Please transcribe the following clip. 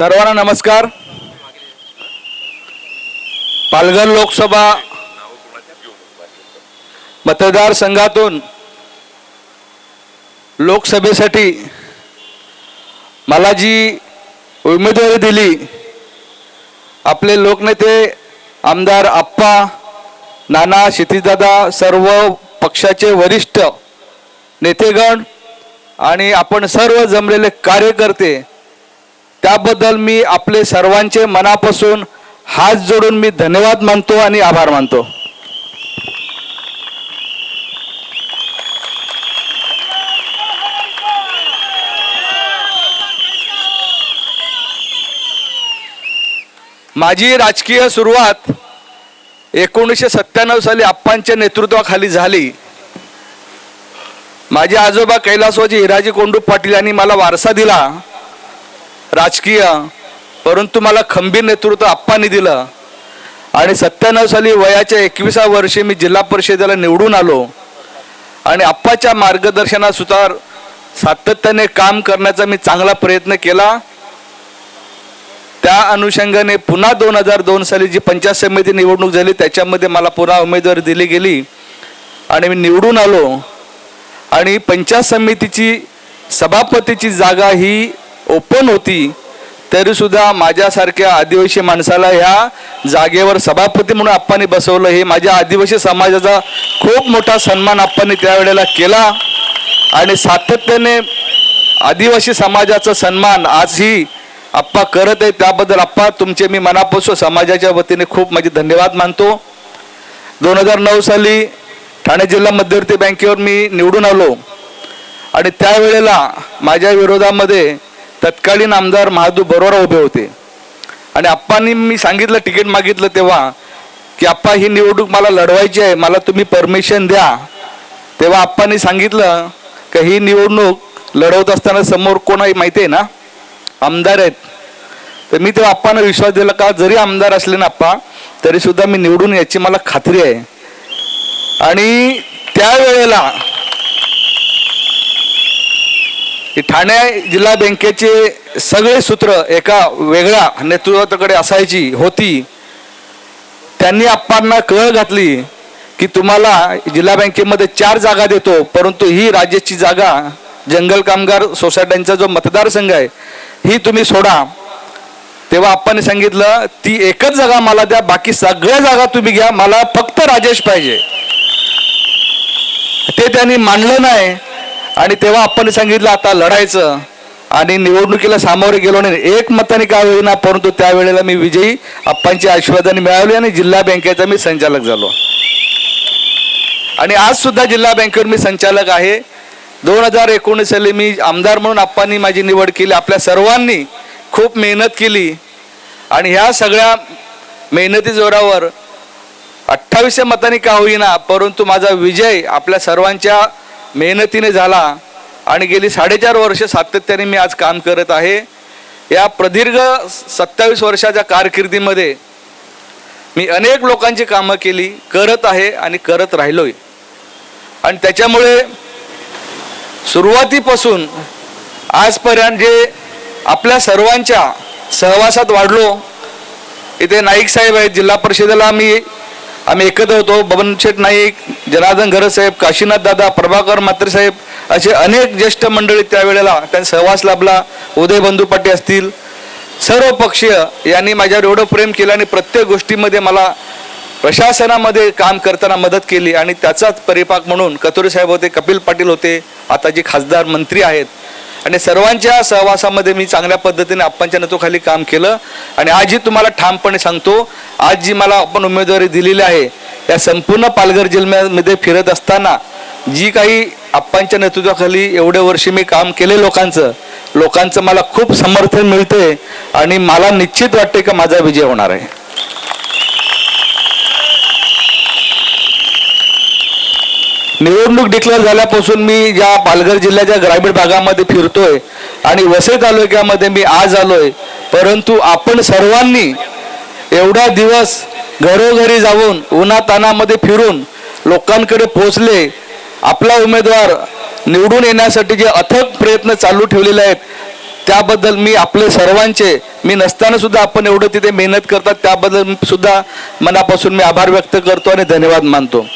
सर्वांना नमस्कार. पालघर लोकसभा मतदारसंघातून लोकसभेसाठी मला जी उमेदवारी दिली आपले लोकनेते आमदार आप्पा नाना क्षितिदादा सर्व पक्षाचे वरिष्ठ नेतेगण आणि आपण सर्व जमलेले कार्यकर्ते त्याबद्दल मी आपले सर्वांचे मनापासून हात जोडून मी धन्यवाद मानतो आणि आभार मानतो. माझी राजकीय सुरुवात एकोणीसशे सत्त्याण्णव साली आप्पांच्या नेतृत्वाखाली झाली. माझे आजोबा कैलासवाजी हिराजी कोंडू पाटील यांनी मला वारसा दिला. राजकीय परंतु मला खंबीर नेतृत्व आप्पांनी दिलं. आणि सत्त्याण्णव साली वयाच्या एकविसा वर्षी मी जिल्हा परिषदेला निवडून आलो. आणि आप्पाच्या मार्गदर्शनासुद्धा सातत्याने काम करण्याचा मी चांगला प्रयत्न केला. त्या अनुषंगाने पुन्हा दोन हजार दोन साली जी पंचायत समिती निवडणूक झाली त्याच्यामध्ये मला पुन्हा उमेदवारी दिली गेली. आणि मी निवडून आलो. आणि पंचायत समितीची सभापतीची जागा ही ओपन होती तरीसुद्धा माझ्यासारख्या आदिवासी माणसाला ह्या जागेवर सभापती म्हणून आप्पांनी बसवलं. हे माझ्या आदिवासी समाजाचा खूप मोठा सन्मान आप्पांनी त्यावेळेला केला. आणि सातत्याने आदिवासी समाजाचा सन्मान आजही आप्पा करत आहे त्याबद्दल आप्पा तुमचे मी मनापासून समाजाच्या वतीने खूप माझे धन्यवाद मानतो. दोन हजार नऊ साली ठाणे जिल्हा मध्यवर्ती बँकेवर मी निवडून आलो. आणि त्यावेळेला माझ्या विरोधामध्ये तत्कालीन आमदार महादू बरोरा उभे होते. आणि आप्पांनी मी सांगितलं तिकीट मागितलं तेव्हा की आप्पा ही निवडणूक मला लढवायची आहे मला तुम्ही परमिशन द्या. तेव्हा आप्पांनी सांगितलं की ही निवडणूक लढवत असताना समोर कोण आहे माहिती आहे ना? आमदार आहेत. तर मी तेव्हा आप्पांना विश्वास दिला का जरी आमदार असले ना आप्पा तरी सुद्धा मी निवडून याची मला खात्री आहे. आणि त्यावेळेला ही ठाणे जिल्हा बँकेचे सगळे सूत्र एका वेगळ्या नेतृत्वाकडे असायची होती. त्यांनी आप्पांना कळ घातली की तुम्हाला जिल्हा बँकेमध्ये चार जागा देतो परंतु ही राज्याची जागा जंगल कामगार सोसायट्यांचा जो मतदारसंघ आहे ही तुम्ही सोडा. तेव्हा आप्पांनी सांगितलं ती एकच जागा मला द्या बाकी सगळ्या जागा तुम्ही घ्या मला फक्त राजेश पाहिजे. ते त्यांनी मानलं नाही. आणि तेव्हा आपण सांगितलं आता लढायचं. आणि निवडणुकीला सामोरे गेलो नाही. एक मताने का होईना परंतु त्यावेळेला मी विजयी आप्पांची आशीर्वादाने मिळवली आणि जिल्हा बँकेचा मी संचालक झालो. आणि आज सुद्धा जिल्हा बँकेवर मी संचालक आहे. दोन हजार एकोणीस साली मी आमदार म्हणून आप्पांनी माझी निवड केली. आपल्या सर्वांनी खूप मेहनत केली. आणि ह्या सगळ्या मेहनती जोरावर अठ्ठावीसशे मतांनी का होईना परंतु माझा विजय आपल्या सर्वांच्या मेहनतीने झाला आणि गेली साडेचार वर्ष सातत्याने मी आज काम करत आहे. या प्रदीर्घ सत्तावीस वर्षाच्या कारकिर्दीमध्ये मी अनेक लोकांची कामं केली करत आहे आणि करत राहिलोय. आणि त्याच्यामुळे सुरुवातीपासून आजपर्यंत जे आपल्या सर्वांच्या सहवासात वाढलो इथे नाईक साहेब आहेत जिल्हा परिषदेला मी आम्ही एकत्र होतो. बबनशेठ नाईक जनार्दन घरसाहेब काशीनाथ दादा प्रभाकर म्हात्रे साहेब असे अनेक ज्येष्ठ मंडळी त्यावेळेला त्यांचा सहवास लाभला. उदय बंधू पाटे असतील. सर्व पक्षीय यांनी माझ्यावर एवढं प्रेम केलं आणि प्रत्येक गोष्टीमध्ये मला प्रशासनामध्ये काम करताना मदत केली आणि त्याचाच परिपाक म्हणून कतोरे साहेब होते कपिल पाटील होते आता जे खासदार मंत्री आहेत आणि सर्वांच्या सहवासामध्ये मी चांगल्या पद्धतीने आप्पांच्या नेतृत्वाखाली काम केलं. आणि आजही तुम्हाला ठामपणे सांगतो आज जी मला आपण उमेदवारी दिलेली आहे. या संपूर्ण पालघर जिल्ह्यामध्ये फिरत असताना जी काही आप्पांच्या नेतृत्वाखाली एवढे वर्ष मी काम केले लोकांचं लोकांचं मला खूप समर्थन मिळते आणि मला निश्चित वाटते का माझा विजय होणार आहे. निवडणूक डिक्लेअर झाल्यापासून मी ज्या पालघर जिल्ह्याच्या ग्रामीण भागामध्ये फिरतोय आणि वसई तालुक्यामध्ये मी आज आलोय परंतु आपण सर्वांनी एवढा दिवस घरोघरी जाऊन उन्हातानामध्ये फिरून लोकांकडे पोचले आपला उमेदवार निवडून येण्यासाठी जे अथक प्रयत्न चालू ठेवलेले आहेत त्याबद्दल मी आपले सर्वांचे मी नसताना सुद्धा आपण एवढं तिथे मेहनत करतात त्याबद्दल सुद्धा मनापासून मी आभार व्यक्त करतो आणि धन्यवाद मानतो.